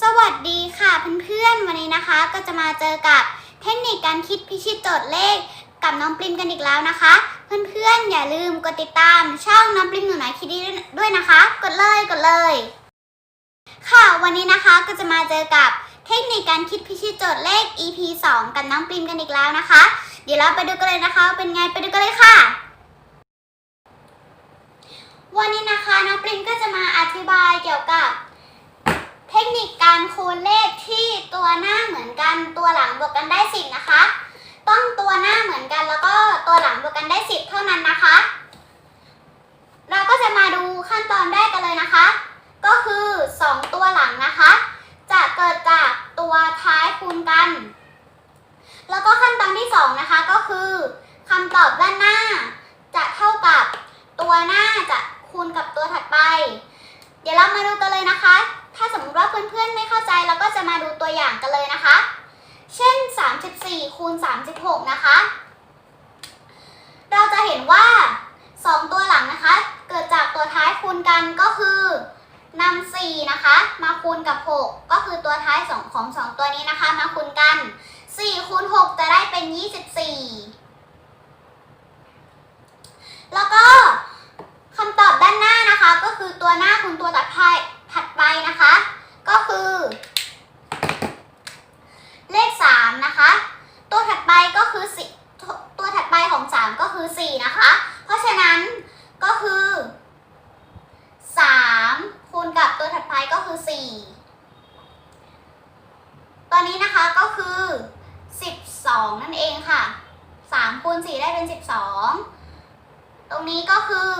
สวัสดีค่ะเพื่อนๆวันนี้นะคะก็จะมาเจอกับเทคนิคการคิดพิชิตโจทย์เลขกับน้องปริมกันอีกแล้วนะคะ เพื่อนๆอย่าลืมกดติดตามช่องน้องปริมหนูน้อยคิดดีด้วยนะคะ กดเลยกดเลย ค่ะวันนี้นะคะก็จะมาเจอกับเทคนิคการคิดพิชิตโจทย์เลข EP 2 กับน้องปริมกันอีกแล้วนะคะ เดี๋ยวเราไปดูกันเลยนะคะ เป็นไงไปดูกันเลยค่ะ วันนี้นะคะน้องปริมก็จะมาอธิบายเกี่ยวกับ คนิคการคูณเลขที่ตัวหน้าเหมือนกันตัวหลังบวกกันได้สิบนะคะ ต้องตัวหน้าเหมือนกันแล้วก็ตัวหลังบวกกันได้สิบเท่านั้นนะคะ เราก็จะมาดูขั้นตอนแรกกันเลยนะคะ ก็คือ 2 ตัวหลังนะคะ จะเกิดจากตัวท้ายคูณกัน แล้วก็ขั้นตอนที่ 2 นะคะก็คือคำตอบด้านหน้า จะเท่ากับตัวหน้าจะคูณกับตัวถัดไป เดี๋ยวเรามาดูกันเลยนะคะ ถ้าสมมติว่าเพื่อนๆไม่เข้าใจเราก็จะมาดูตัวอย่างกันเลยนะคะ เช่น 34คูณ36 นะคะ เราจะเห็นว่า 2 ตัวหลังนะคะ เกิดจากตัวท้ายคูณกันก็คือนำ4นะคะ มาคูณกับ 6 ก็คือตัวท้ายสองของ 2 ตัวนี้นะคะ มาคูณกัน4คูณ6จะได้เป็น 24 แล้วก็คำตอบด้านหน้านะคะ ก็คือตัวหน้าคูณตัวตัดไปถัด ไปนะคะ ก็คือ เลข3นะคะ ตัวถัดไปก็คือสิตัวตัวถัดไปของ3ก็คือ4นะคะ เพราะฉะนั้นก็คือ3คูณกับตัวถัดไปก็คือ4ตัวนี้นะคะก็คือ12นั่นเองค่ะ3คูณ4ได้เป็น12ตรงนี้ก็คือ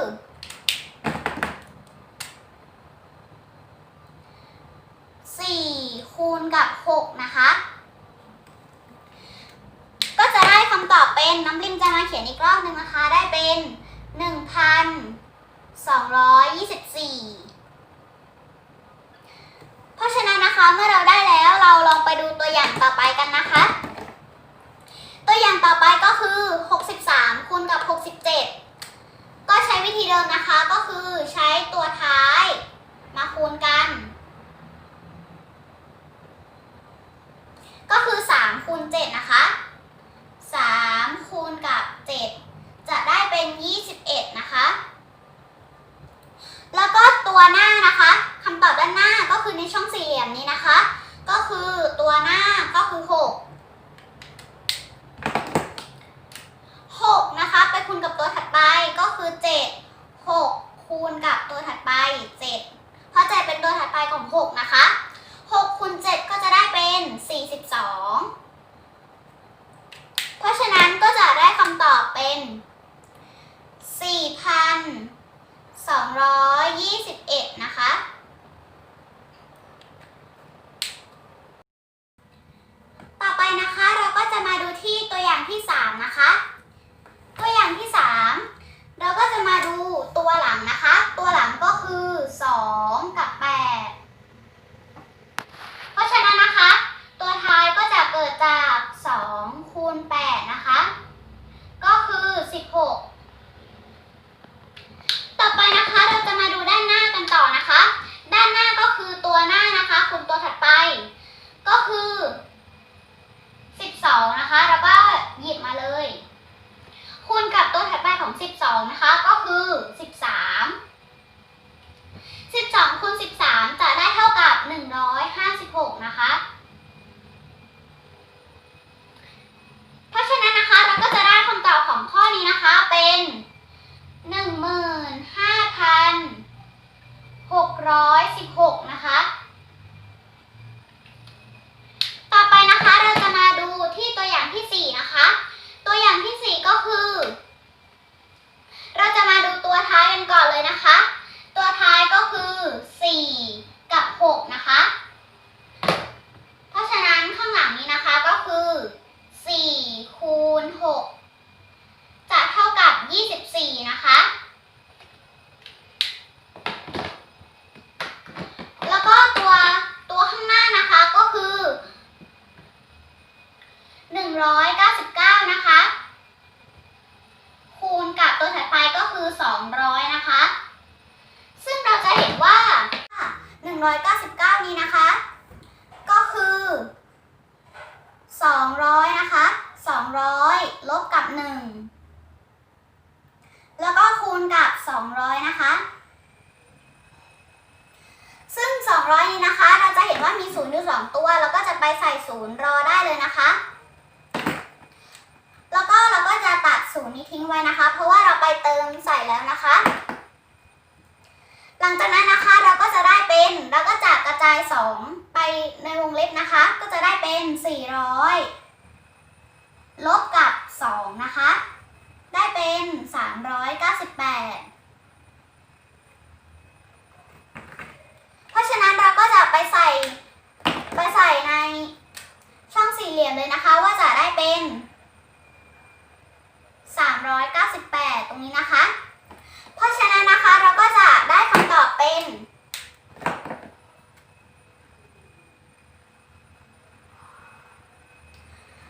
4 คูณกับ 6 นะคะ ก็จะได้คำตอบเป็นน้ำริมจะมาเขียนอีกรอบหนึ่งนะคะ ได้เป็น 1,224 เพราะฉะนั้นนะคะเมื่อเราได้แล้วเราลองไปดูตัวอย่างต่อไปกันนะคะ ตัวอย่างต่อไปก็คือ 63 คูณกับ 67 ก็ใช้วิธีเดิมนะคะก็คือใช้ตัวท้ายมาคูณกัน ก็คือ 3 คูณ 7 นะคะ 3 คูณกับ 7 จะได้เป็น 21 นะคะ แล้วก็ ตัวหน้านะคะคำตอบด้านหน้าก็คือในช่องสี่เหลี่ยมนี้นะคะ ก็คือตัวหน้าก็คือ6 6นะคะ ไปคูณกับตัวถัดไปก็คือ7 6คูณกับตัวถัดไป7เพราะ7เป็นตัวถัดไปของ6นะคะ6คูณ7ก็จะได้เป็น42เพราะฉะนั้นก็จะได้คำตอบเป็น4,221นะคะ ต่อไปนะคะเราก็จะมาดูที่ตัวอย่างที่ 3 นะคะ ตัวอย่างที่ 3 เราก็จะมาดูตัวหลังนะคะ ตัวหลังก็คือ 2 กับ 8 เพราะฉะนั้นนะคะ ตัวท้ายก็จะเกิดจาก 2 คูณ 8 นะคะ ก็คือ 16 ต่อไปนะคะเราจะมาดูด้านหน้ากันต่อนะคะ ด้านหน้าก็คือตัวหน้านะคะคูณตัวถัดไป ก็คือ 12 นะคะ แล้วก็หยิบมาเลย คูณกับตัวถัดไปของ 12 นะคะ ก็คือ 13 12คูณ13 จะได้เท่ากับ 156 นะคะ เพราะฉะนั้นนะคะเราก็จะได้คำตอบของข้อนี้นะคะเป็น 15,616 นะคะ ต่อไปนะคะเราจะมาดูที่ตัวอย่างที่ 4 นะคะ ตัวอย่างที่ 4 ก็คือ เราจะมาดูตัวท้ายกันก่อนเลยนะคะ ตัวท้ายก็คือ 4 กับ 6 นะคะ เพราะฉะนั้นข้างหลังนี้นะคะก็คือ 4 คูณ 6 จะเท่ากับ 24 นะคะ แล้วก็ตัวตัวข้างหน้านะคะก็คือ 199 นะคะ คูณกับตัวถัดไปก็คือ 200 นะคะ ซึ่งเราจะเห็นว่า 199 นี้นะคะ ก็คือ 200 นะคะ 200 ลบกับ 1 แล้วก็คูณกับ 200 นะคะ ซึ่ง 200 นี้นะคะ เราจะเห็นว่ามีศูนย์อยู่สองตัว แล้วก็จะไปใส่ศูนย์รอได้เลยนะคะ แล้วก็เราก็จะตัดศูนย์นี้ทิ้งไว้นะคะ เพราะว่าเราไปเติมใส่แล้วนะคะ หลังจากนั้นนะคะเราก็จะได้เป็นเราก็จะกระจาย 2 ไปในวงเล็บนะคะ ก็จะได้เป็น 400 ลบกับ 2 นะคะ ได้เป็น 398เพราะฉะนั้นเราก็จะไปใส่ไปใส่ในช่องสี่เหลี่ยมเลยนะคะ ว่าจะได้เป็น 398 ตรงนี้นะคะ เพราะฉะนั้นนะคะเราก็จะได้คำ เป็น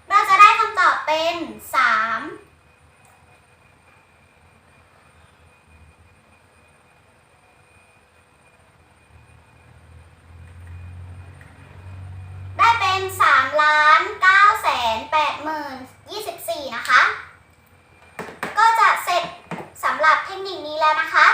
เราจะได้คำตอบเป็น3ได้เป็น3ล้าน9แสน8หมื่น24นะคะ ก็จะเสร็จสำหรับเทคนิคนี้แล้วนะคะ